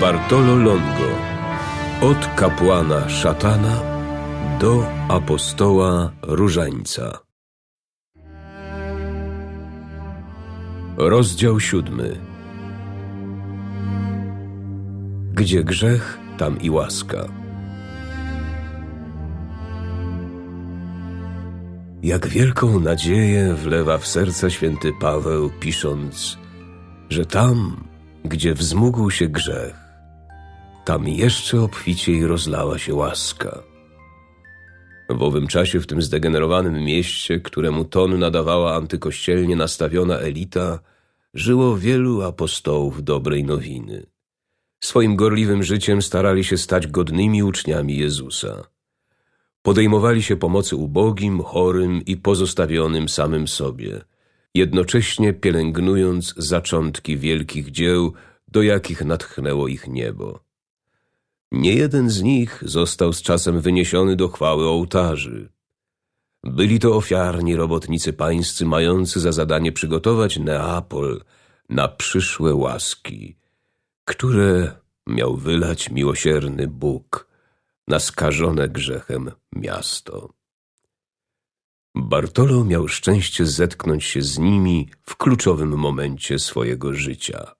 Bartolo Longo. Od kapłana szatana do apostoła różańca. Rozdział siódmy. Gdzie grzech, tam i łaska. Jak wielką nadzieję wlewa w serce święty Paweł, pisząc, że tam, gdzie wzmógł się grzech, tam jeszcze obficiej rozlała się łaska. W owym czasie w tym zdegenerowanym mieście, któremu ton nadawała antykościelnie nastawiona elita, żyło wielu apostołów dobrej nowiny. Swoim gorliwym życiem starali się stać godnymi uczniami Jezusa. Podejmowali się pomocy ubogim, chorym i pozostawionym samym sobie, jednocześnie pielęgnując zaczątki wielkich dzieł, do jakich natchnęło ich niebo. Nie jeden z nich został z czasem wyniesiony do chwały ołtarzy. Byli to ofiarni robotnicy pańscy, mający za zadanie przygotować Neapol na przyszłe łaski, które miał wylać miłosierny Bóg na skażone grzechem miasto. Bartolo miał szczęście zetknąć się z nimi w kluczowym momencie swojego życia.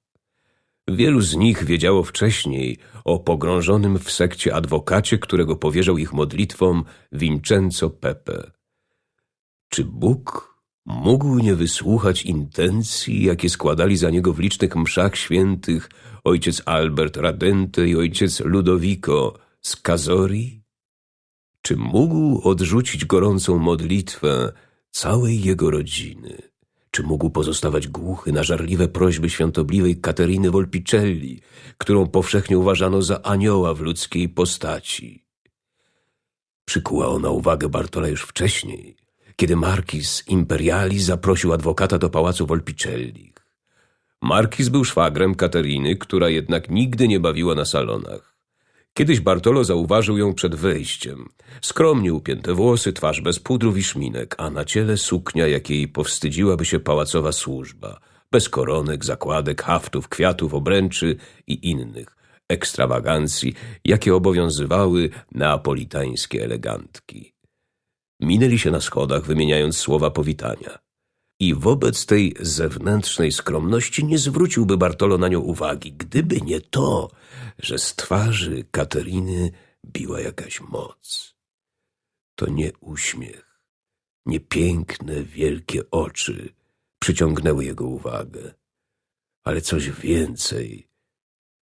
Wielu z nich wiedziało wcześniej o pogrążonym w sekcie adwokacie, którego powierzał ich modlitwom Vincenzo Pepe. Czy Bóg mógł nie wysłuchać intencji, jakie składali za niego w licznych mszach świętych ojciec Albert Radente i ojciec Ludovico z Cazori? Czy mógł odrzucić gorącą modlitwę całej jego rodziny? Czy mógł pozostawać głuchy na żarliwe prośby świątobliwej Kateryny Volpicelli, którą powszechnie uważano za anioła w ludzkiej postaci? Przykuła ona uwagę Bartola już wcześniej, kiedy Marquis Imperiali zaprosił adwokata do pałacu Volpicelli. Marquis był szwagrem Kateryny, która jednak nigdy nie bawiła na salonach. Kiedyś Bartolo zauważył ją przed wejściem. Skromnie upięte włosy, twarz bez pudrów i szminek, a na ciele suknia, jakiej powstydziłaby się pałacowa służba. Bez koronek, zakładek, haftów, kwiatów, obręczy i innych ekstrawagancji, jakie obowiązywały neapolitańskie elegantki. Minęli się na schodach, wymieniając słowa powitania. I wobec tej zewnętrznej skromności nie zwróciłby Bartolo na nią uwagi, gdyby nie to, że z twarzy Kateryny biła jakaś moc. To nie uśmiech, nie piękne, wielkie oczy przyciągnęły jego uwagę, ale coś więcej,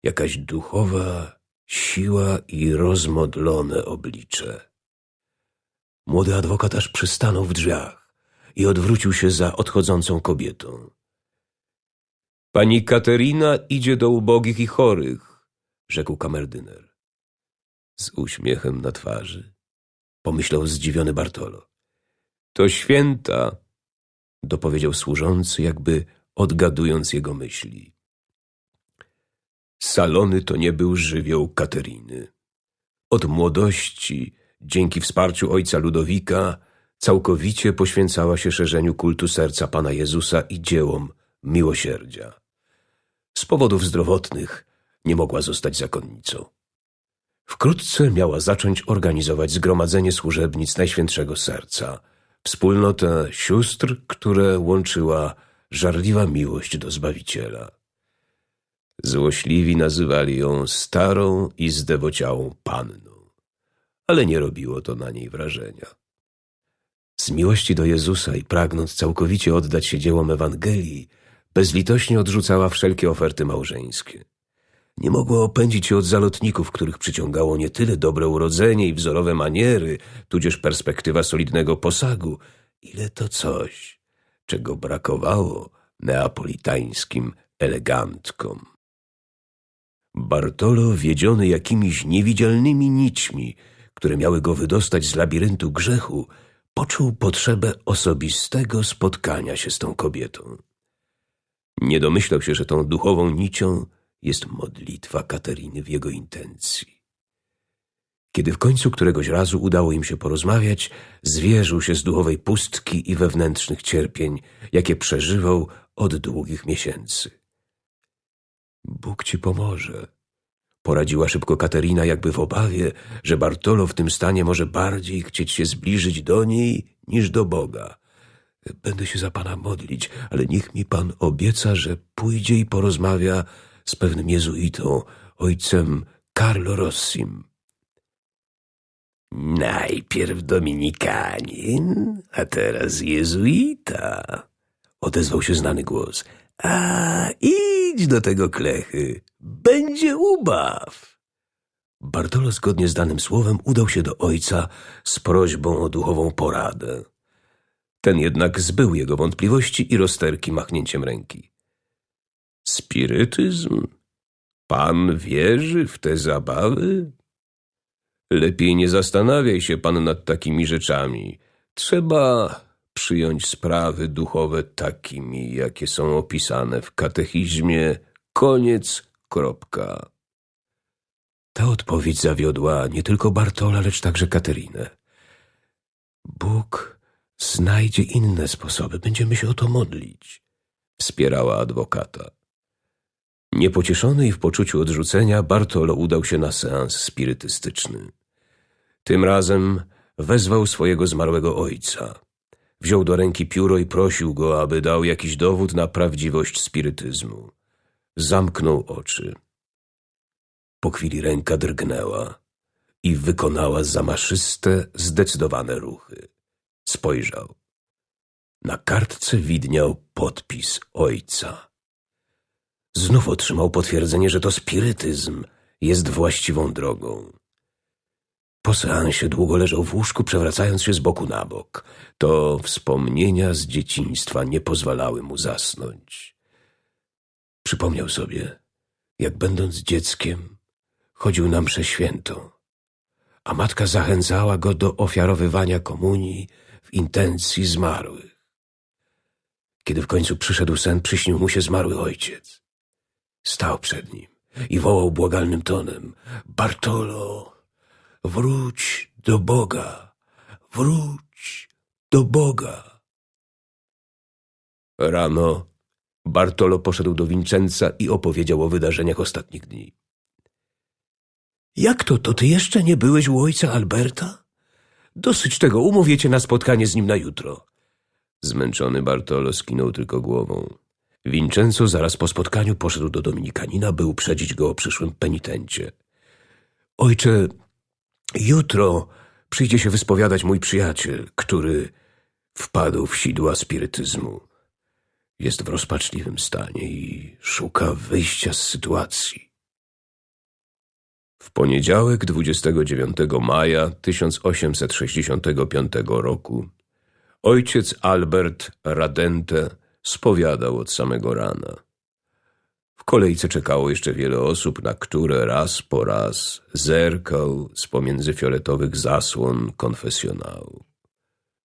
jakaś duchowa siła i rozmodlone oblicze. Młody adwokat aż przystanął w drzwiach i odwrócił się za odchodzącą kobietą. Pani Katerina idzie do ubogich i chorych, rzekł kamerdyner. Z uśmiechem na twarzy pomyślał zdziwiony Bartolo. To święta, dopowiedział służący, jakby odgadując jego myśli. Salony to nie był żywioł Kateryny. Od młodości Dzięki wsparciu ojca Ludowika całkowicie poświęcała się szerzeniu kultu serca Pana Jezusa i dziełom miłosierdzia. Z powodów zdrowotnych nie mogła zostać zakonnicą. Wkrótce miała zacząć organizować zgromadzenie służebnic Najświętszego Serca, wspólnotę sióstr, które łączyła żarliwa miłość do Zbawiciela. Złośliwi nazywali ją starą i zdewociałą panną ale nie robiło to na niej wrażenia. Z miłości do Jezusa i pragnąc całkowicie oddać się dziełom Ewangelii, bezlitośnie odrzucała wszelkie oferty małżeńskie. Nie mogła opędzić się od zalotników, których przyciągało nie tyle dobre urodzenie i wzorowe maniery, tudzież perspektywa solidnego posagu, ile to coś, czego brakowało neapolitańskim elegantkom. Bartolo, wiedziony jakimiś niewidzialnymi nićmi, które miały go wydostać z labiryntu grzechu, poczuł potrzebę osobistego spotkania się z tą kobietą. Nie domyślał się, że tą duchową nicią jest modlitwa Kateryny w jego intencji. Kiedy w końcu któregoś razu udało im się porozmawiać, zwierzył się z duchowej pustki i wewnętrznych cierpień, jakie przeżywał od długich miesięcy. Bóg ci pomoże, Poradziła szybko Katerina, jakby w obawie, że Bartolo w tym stanie może bardziej chcieć się zbliżyć do niej niż do Boga. Będę się za pana modlić, ale niech mi pan obieca, że pójdzie i porozmawia z pewnym jezuitą, ojcem Carlo Rossim. Najpierw dominikanin, a teraz jezuita, odezwał się znany głos. A idź do tego klechy, będzie ubaw. Bartolo zgodnie z danym słowem udał się do ojca z prośbą o duchową poradę. Ten jednak zbył jego wątpliwości i rozterki machnięciem ręki. Spirytyzm? Pan wierzy w te zabawy? Lepiej nie zastanawiaj się pan nad takimi rzeczami. Trzeba przyjąć sprawy duchowe takimi, jakie są opisane w katechizmie. Koniec, kropka. Ta odpowiedź zawiodła nie tylko Bartola, lecz także Katerinę. Bóg znajdzie inne sposoby, będziemy się o to modlić, wspierała adwokata. Niepocieszony i w poczuciu odrzucenia, Bartolo udał się na seans spirytystyczny. Tym razem wezwał swojego zmarłego ojca. Wziął do ręki pióro i prosił go, aby dał jakiś dowód na prawdziwość spirytyzmu. Zamknął oczy. Po chwili ręka drgnęła i wykonała zamaszyste, zdecydowane ruchy. Spojrzał. Na kartce widniał podpis ojca. Znów otrzymał potwierdzenie, że to spirytyzm jest właściwą drogą. Po seansie długo leżał w łóżku, przewracając się z boku na bok. To wspomnienia z dzieciństwa nie pozwalały mu zasnąć. Przypomniał sobie, jak będąc dzieckiem chodził na mszę świętą, a matka zachęcała go do ofiarowywania komunii w intencji zmarłych. Kiedy w końcu przyszedł sen, przyśnił mu się zmarły ojciec. Stał przed nim i wołał błagalnym tonem – Bartolo, wróć do Boga, wróć do Boga. Rano Bartolo poszedł do Vincenza i opowiedział o wydarzeniach ostatnich dni. Jak to, to ty jeszcze nie byłeś u ojca Alberta? Dosyć tego, umówię cię na spotkanie z nim na jutro. Zmęczony Bartolo skinął tylko głową. Vincenzo zaraz po spotkaniu poszedł do Dominikanina, by uprzedzić go o przyszłym penitencie. Ojcze, jutro przyjdzie się wyspowiadać mój przyjaciel, który wpadł w sidła spirytyzmu. Jest w rozpaczliwym stanie i szuka wyjścia z sytuacji. W poniedziałek 29 maja 1865 roku ojciec Albert Radente spowiadał od samego rana. W kolejce czekało jeszcze wiele osób, na które raz po raz zerkał z pomiędzy fioletowych zasłon konfesjonału.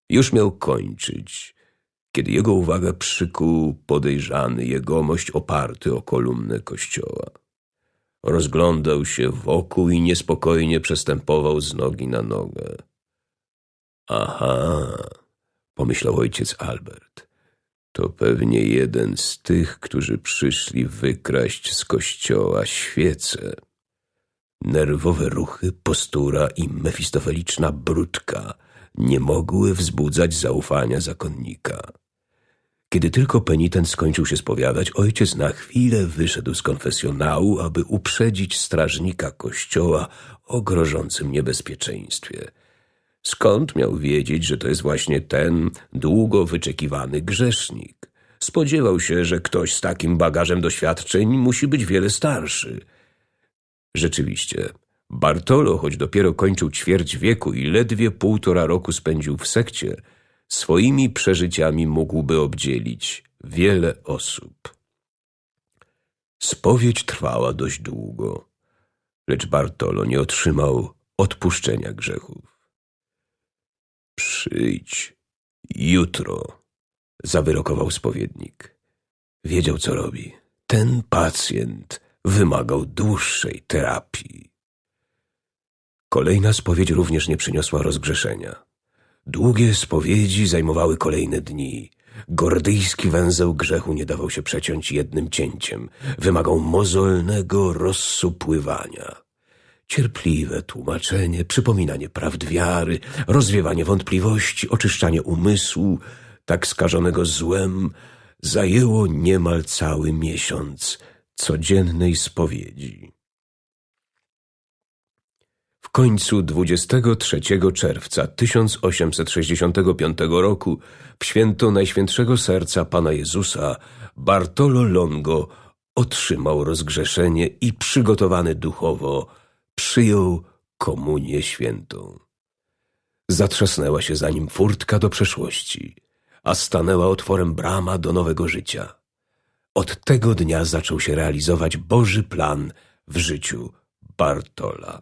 Już miał kończyć, kiedy jego uwagę przykuł podejrzany jegomość oparty o kolumnę kościoła. Rozglądał się wokół i niespokojnie przestępował z nogi na nogę. Aha, pomyślał ojciec Albert. To pewnie jeden z tych, którzy przyszli wykraść z kościoła świece. Nerwowe ruchy, postura i mefistofeliczna brudka nie mogły wzbudzać zaufania zakonnika. Kiedy tylko penitent skończył się spowiadać, ojciec na chwilę wyszedł z konfesjonału, aby uprzedzić strażnika kościoła o grożącym niebezpieczeństwie. Skąd miał wiedzieć, że to jest właśnie ten długo wyczekiwany grzesznik? Spodziewał się, że ktoś z takim bagażem doświadczeń musi być wiele starszy. Rzeczywiście, Bartolo, choć dopiero kończył ćwierć wieku i ledwie półtora roku spędził w sekcie, swoimi przeżyciami mógłby obdzielić wiele osób. Spowiedź trwała dość długo, lecz Bartolo nie otrzymał odpuszczenia grzechów. Przyjdź jutro, zawyrokował spowiednik. Wiedział, co robi. Ten pacjent wymagał dłuższej terapii. Kolejna spowiedź również nie przyniosła rozgrzeszenia. Długie spowiedzi zajmowały kolejne dni. Gordyjski węzeł grzechu nie dawał się przeciąć jednym cięciem. Wymagał mozolnego rozsupływania. Cierpliwe tłumaczenie, przypominanie prawd wiary, rozwiewanie wątpliwości, oczyszczanie umysłu, tak skażonego złem, zajęło niemal cały miesiąc codziennej spowiedzi. W końcu 23 czerwca 1865 roku w święto Najświętszego Serca Pana Jezusa Bartolo Longo otrzymał rozgrzeszenie i przygotowany duchowo przyjął komunię świętą. Zatrzasnęła się za nim furtka do przeszłości, a stanęła otworem brama do nowego życia. Od tego dnia zaczął się realizować Boży plan w życiu Bartola.